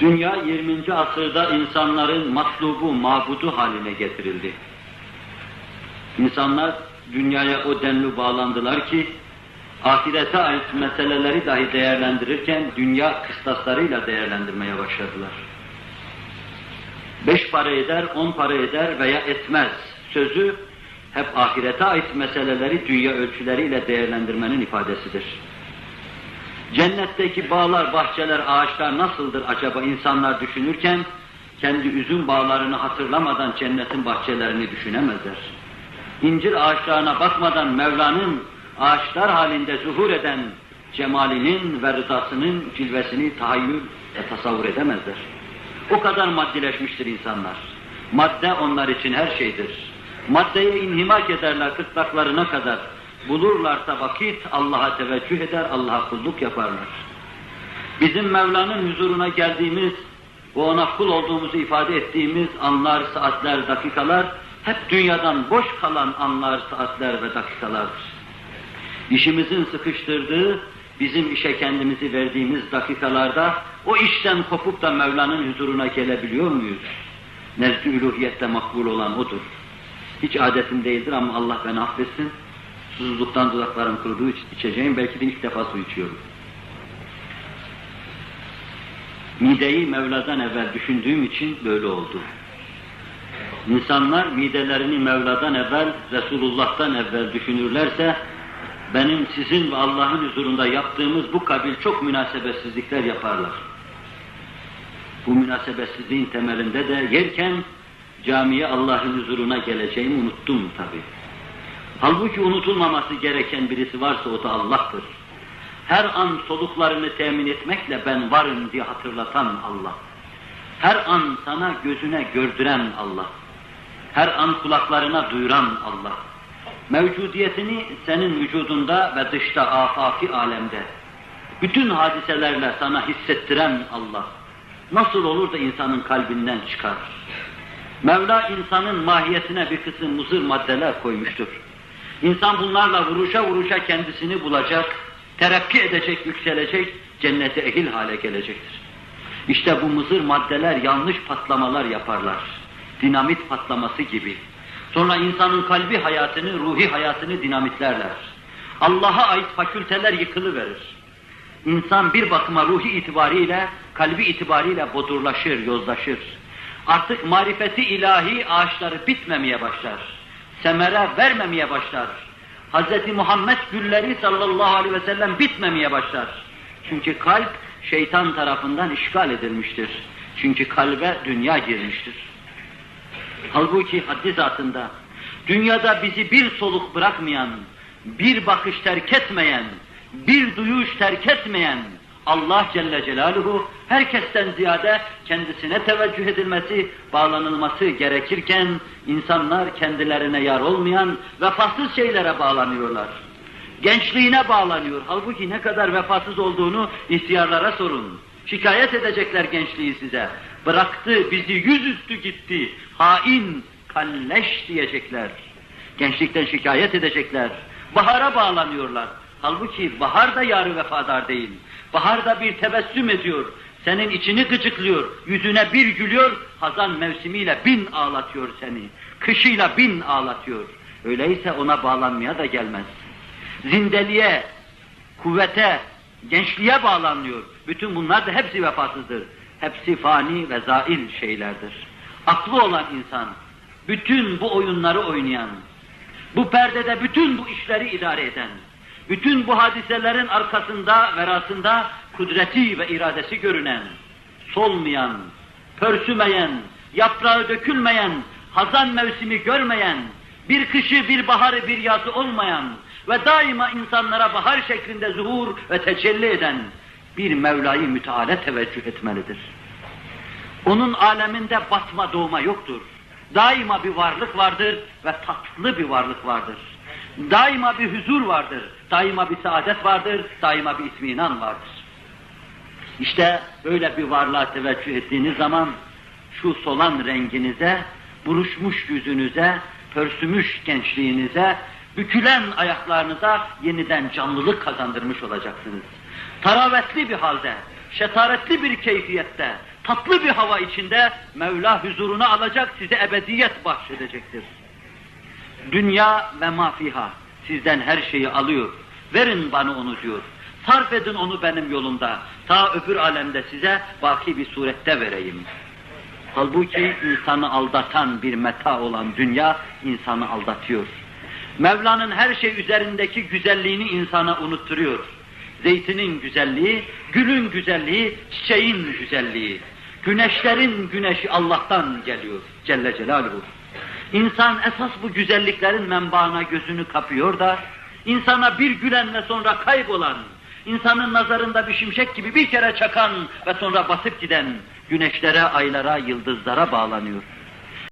Dünya 20. asırda insanların matlubu, mabudu haline getirildi. İnsanlar dünyaya o denli bağlandılar ki, ahirete ait meseleleri dahi değerlendirirken dünya kıstaslarıyla değerlendirmeye başladılar. Beş para eder, on para eder veya etmez sözü hep ahirete ait meseleleri dünya ölçüleriyle değerlendirmenin ifadesidir. Cennetteki bağlar, bahçeler, ağaçlar nasıldır acaba insanlar düşünürken, kendi üzüm bağlarını hatırlamadan cennetin bahçelerini düşünemezler. İncir ağaçlarına bakmadan Mevla'nın ağaçlar halinde zuhur eden cemalinin ve rızasının cilvesini tahayyül ve tasavvur edemezler. O kadar maddileşmiştir insanlar. Madde onlar için her şeydir. Maddeye inhimak ederler kırtlaklarına kadar. Bulurlarsa vakit Allah'a teveccüh eder, Allah'a kulluk yaparlar. Bizim Mevla'nın huzuruna geldiğimiz ve ona kul olduğumuzu ifade ettiğimiz anlar, saatler, dakikalar hep dünyadan boş kalan anlar, saatler ve dakikalardır. İşimizin sıkıştırdığı, bizim işe kendimizi verdiğimiz dakikalarda o işten kopup da Mevla'nın huzuruna gelebiliyor muyuz? Nezd-i üluhiyette makbul olan odur. Hiç adetim değildir ama Allah beni affetsin. Susuzluktan dudaklarım kuruduğu içeceğim. Belki de ilk defa su içiyorum. Mideyi Mevla'dan evvel düşündüğüm için böyle oldu. İnsanlar midelerini Mevla'dan evvel, Resulullah'tan evvel düşünürlerse, benim sizin ve Allah'ın huzurunda yaptığımız bu kabil çok münasebetsizlikler yaparlar. Bu münasebetsizliğin temelinde de yerken camiye Allah'ın huzuruna geleceğimi unuttum tabi. Halbuki unutulmaması gereken birisi varsa o da Allah'tır. Her an soluklarını temin etmekle ben varım diye hatırlatan Allah. Her an sana gözüne gördüren Allah. Her an kulaklarına duyuran Allah. Mevcudiyetini senin vücudunda ve dışta afaki alemde bütün hadiselerle sana hissettiren Allah. Nasıl olur da insanın kalbinden çıkar? Mevla insanın mahiyetine bir kısım muzır maddeler koymuştur. İnsan bunlarla vuruşa vuruşa kendisini bulacak, terakki edecek, yükselecek, cennete ehil hale gelecektir. İşte bu muzır maddeler yanlış patlamalar yaparlar. Dinamit patlaması gibi. Sonra insanın kalbi hayatını, ruhi hayatını dinamitlerler. Allah'a ait fakülteler yıkılıverir. İnsan bir bakıma ruhi itibariyle, kalbi itibariyle bodurlaşır, yozlaşır. Artık marifeti ilahi ağaçları bitmemeye başlar. Semere vermemeye başlar. Hz. Muhammed gülleri sallallahu aleyhi ve sellem bitmemeye başlar. Çünkü kalp şeytan tarafından işgal edilmiştir. Çünkü kalbe dünya girmiştir. Halbuki haddi zatında dünyada bizi bir soluk bırakmayan, bir bakış terk etmeyen, bir duyuş terk etmeyen Allah Celle Celaluhu herkesten ziyade kendisine teveccüh edilmesi, bağlanılması gerekirken insanlar kendilerine yar olmayan vefasız şeylere bağlanıyorlar. Gençliğine bağlanıyor. Halbuki ne kadar vefasız olduğunu ihtiyarlara sorun. Şikayet edecekler gençliği size. Bıraktı, bizi yüzüstü gitti. Hain, kalleş diyecekler. Gençlikten şikayet edecekler. Bahara bağlanıyorlar. Halbuki bahar da yarı vefadar değil. Bahar da bir tebessüm ediyor. Senin içini gıcıklıyor. Yüzüne bir gülüyor. Hazan mevsimiyle bin ağlatıyor seni. Kışıyla bin ağlatıyor. Öyleyse ona bağlanmaya da gelmez. Zindeliğe, kuvvete, gençliğe bağlanıyor. Bütün bunlar da hepsi vefasızdır. Hepsi fani ve zail şeylerdir. Aklı olan insan, bütün bu oyunları oynayan, bu perdede bütün bu işleri idare eden, bütün bu hadiselerin arkasında, verasında kudreti ve iradesi görünen, solmayan, pörsümeyen, yaprağı dökülmeyen, hazan mevsimi görmeyen, bir kışı, bir baharı, bir yazı olmayan ve daima insanlara bahar şeklinde zuhur ve tecelli eden bir Mevla'yı müteala teveccüh etmelidir. Onun aleminde batma doğma yoktur. Daima bir varlık vardır ve tatlı bir varlık vardır. Daima bir huzur vardır, daima bir saadet vardır, daima bir itminan vardır. İşte böyle bir varlığa teveccüh ettiğiniz zaman şu solan renginize, buruşmuş yüzünüze, pörsümüş gençliğinize, bükülen ayaklarınıza yeniden canlılık kazandırmış olacaksınız. Taravetli bir halde, şetaretli bir keyfiyette, tatlı bir hava içinde Mevla huzuruna alacak, size ebediyet bahşedecektir. Dünya ve mafiha sizden her şeyi alıyor. Verin bana onu diyor. Sarf edin onu benim yolumda. Ta öbür alemde size baki bir surette vereyim. Halbuki insanı aldatan bir meta olan dünya insanı aldatıyor. Mevla'nın her şey üzerindeki güzelliğini insana unutturuyor. Zeytinin güzelliği, gülün güzelliği, çiçeğin güzelliği. Güneşlerin güneşi Allah'tan geliyor Celle Celaluhu. İnsan esas bu güzelliklerin menbaına gözünü kapıyor da, insana bir gülenle sonra kaybolan, insanın nazarında bir şimşek gibi bir kere çakan ve sonra basıp giden güneşlere, aylara, yıldızlara bağlanıyor.